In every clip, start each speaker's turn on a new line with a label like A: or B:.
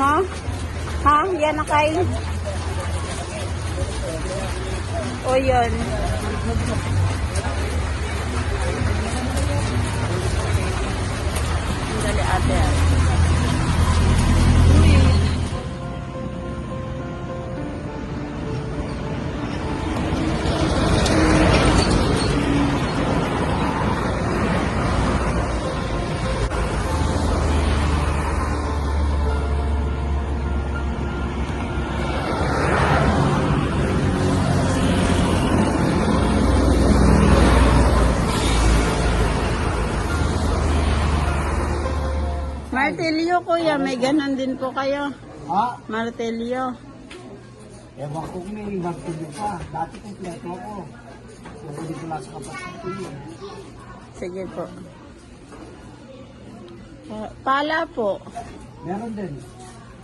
A: mo? Ha? Yan na kay? O yun. Dali ate. Martilyo kuya, may ganon din po kayo.
B: Ha?
A: Martilyo.
B: Ewan ko kung may nagtuloy pa. Dati kong pleto ko. Kukunin ko lang sa kapatid ko.
A: Sige po. Ah, Pala po.
B: Meron din.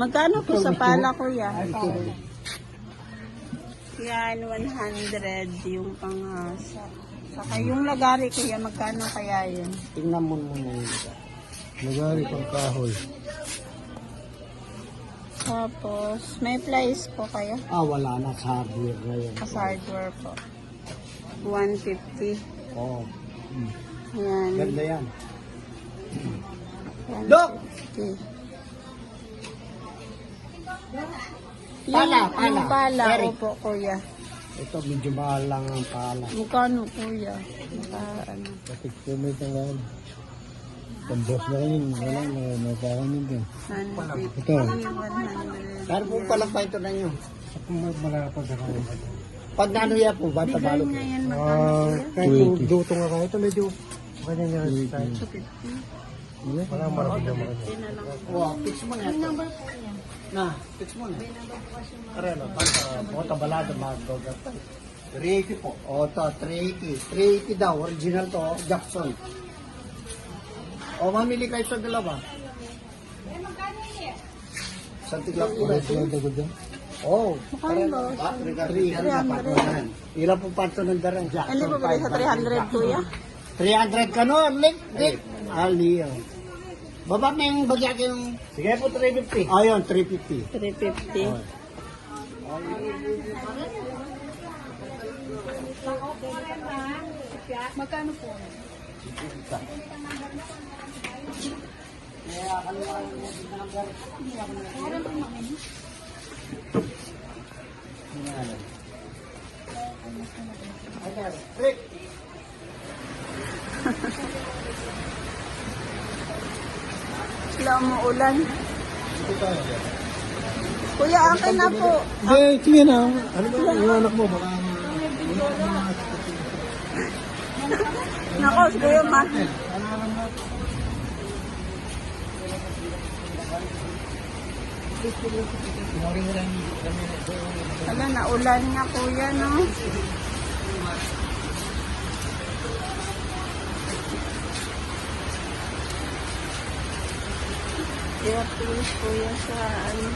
A: Magkano po sa pala kuya? Yan, 100 yung pangasa. Saka yung lagari kuya, magkano kaya yun?
B: Tingnan mo muna yun.
C: Nagari pang kahoy.
A: Tapos, may place po kayo?
B: Ah, wala na sa hardware ngayon.
A: Sa hardware po. 150.
B: Oo.
A: Yan.
B: Ganda yan.
A: 150.
B: Dok!
A: Yung,
B: Pala, pala.
A: yung pala,
B: Eric.
A: opo kuya.
B: Ito, medyo mahal lang ang pala.
A: Magkano kuya? Maka, ano?
C: Kapit ko may tangan. Pambos na kayo. Wala na. Napakamin din.
A: 150,
C: Ito.
A: 100.
B: Pero po pala pa ito na nyo.
C: Kung malapad ako.
B: Pag nano yan po, bata
A: Bigay
B: balo po.
A: ngayon magkano
C: Ah,
A: kuya?
C: kahit kung
B: 280.
C: duto nga kayo, ito medyo kanya niya.
A: 250.
C: Wala marami na mga.
A: 50 na lang.
B: Oo, fix mo na ito. Na, fix mo na. Karelo, basta, mga tabalado, mga dogat. 380 po. O, ito, 380. 380 daw, original to, Jackson. O, mamili kayo sa dalawa. Sa tigla po na ito.
C: Dagod yan.
B: Oo.
A: Magkano ba?
B: Ah, 300. Ilan po panto ng darang
A: Hindi
B: Jackson?
A: po pwede sa 300 kuya?
B: 300 ka no, lik, lik. Aliyo. Baba na yung bagyak yung... Sige po, 350. Ayun, 350.
A: 350. Magkano po?
B: Rick,
A: Sila umuulan. Kuya, akin na po.
C: Hindi, sige na. Ano ba? Yung anak mo, baka
A: Nako, si Kuya Ma. Ala, naulan nga kuya, no? Kaya please kuya sa ano.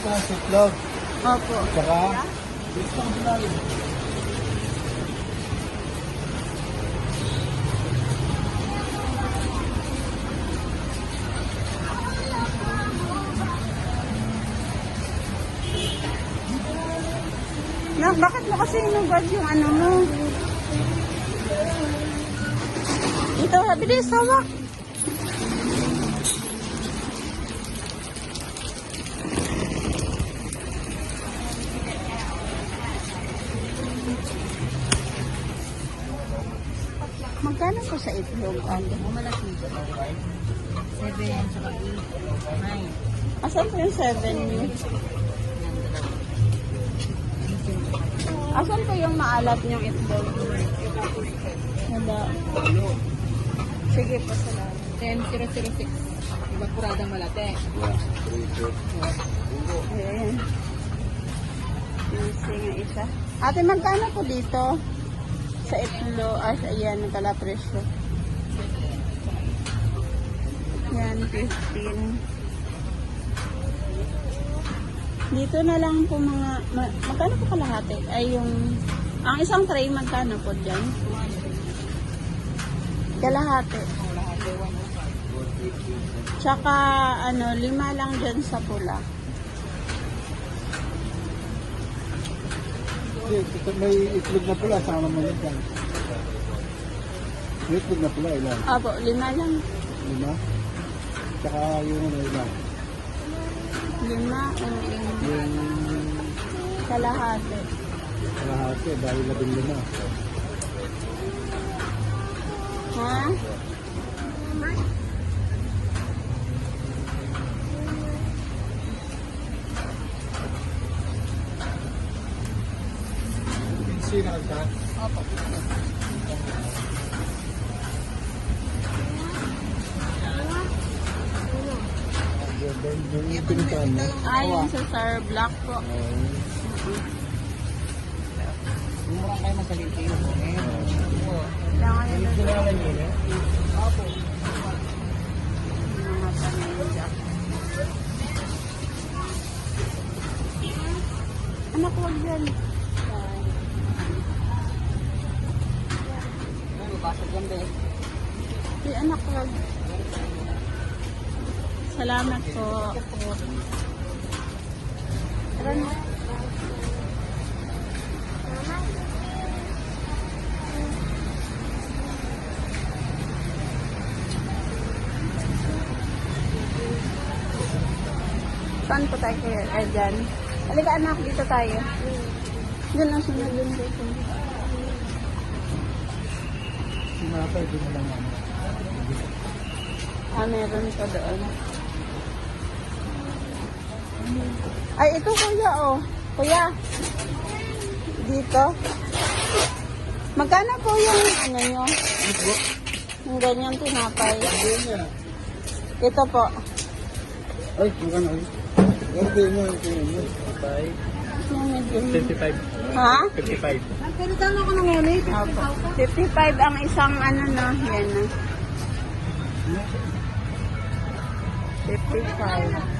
B: Ka, siklog.
A: Opo.
B: Tsaka,
A: Na, bakit mo kasi inubad yung ano mo? Ito, bilis, hawak. Magkano po sa itlog, Ate? Malaki. Seven, saka eight, nine. Asan po yung seven niyo? Asan po yung maalat niyong itlog? Wala. Sige po, salamat.
D: 10006. Evaporadang malate.
A: Ayan. Easy nga isa. Ate, magkano po dito? Sa itlo, ah, sa- ayan, kala presyo. Yan, 15. Dito na lang po mga, ma, magkano po kalahati? Ay yung, ang isang tray magkano po dyan? Kalahati. Tsaka, ano, lima lang dyan sa pula.
C: May itlog na pula, sama mo yan dyan. May itlog na pula, ilan?
A: Apo, lima lang.
C: Lima? Tsaka yung ano, ilan?
A: Lima, um,
C: Yung
A: kalahati.
C: kalahati, dahil labing lima.
A: Ha?
C: Sino ka? Yung pinuntahan mo?
A: Ayon sa Sir Black po.
B: Murang kayo masaliti yun.
A: Kaya ngayon na mga paninda. Anak, huwag yan. Di anak, huwag. Salamat po. Tara na. Saan po tayo kaya? Eh, dyan. Halika anak, dito tayo. Doon ang sunod yun dito.
C: Sinapay, di mo lang.
A: Ah, meron pa doon. Ay, ito kuya, oh. Kuya. Dito. Magkano po yung ano nyo? Yung ganyan tinapay. Ito po.
C: Ay, magkano ay? Garde mo yung tingin mo.
A: Yung medyo-
C: 55.
A: Ha?
C: 55.
A: Opo. 55 ang isang ano na. Yan na. 55.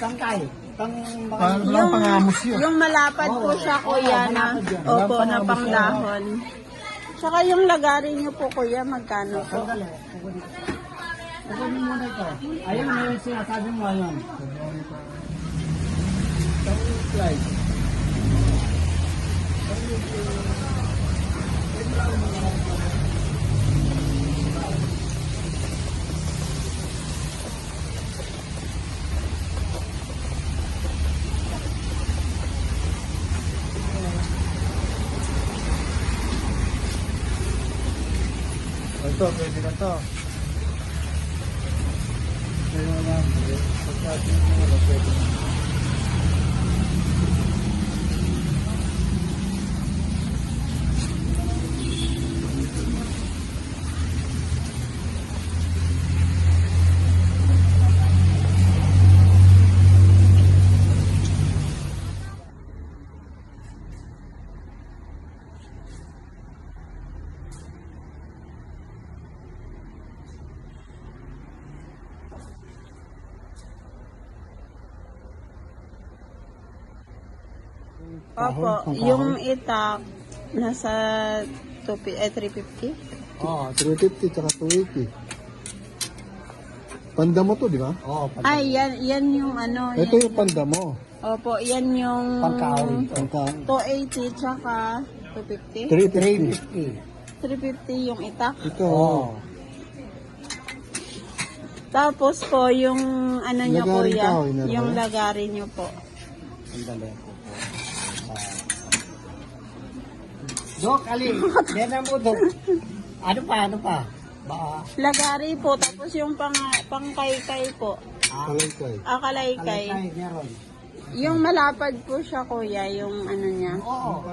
B: Sangkay. Pang
C: Paano lang pangamos yun?
A: yung malapad po siya, kuya, na, opo, na pangdahon. Tsaka yung lagari niyo po, kuya, magkano po?
B: Sandali. Kukunin mo na ito. Ayun na yung sinasabi mo ayun.
C: Slide. 倒车给他别他妈
A: Opo, yung itak, nasa 2, eh, 350?
C: Ah, 350 tsaka 280. Panda mo to, di ba?
B: Oo, pag
A: Ay, yan, yan yung ano.
C: Ito
A: yan.
C: yung panda mo.
A: Opo, yan yung
B: Pangkahoy.
C: Pangka,
A: 280 tsaka 250.
C: 350.
B: 350.
A: 350 yung itak.
C: Ito,
B: Oo.
A: Tapos po, yung ano nyo
C: Lagarin
A: kuya,
C: kahoy na
A: yung lagarin nyo po.
B: Ang dali ko po. Dok, alin? Yan mo, Dok. Ano pa, ano pa? Ba,
A: Lagari po, tapos yung pang, pangkaykay po.
B: ah,
C: kalay-kay.
A: Akalaykay.
B: kalay meron.
A: Yung malapad po siya kuya, yung ano niya.
B: Oo.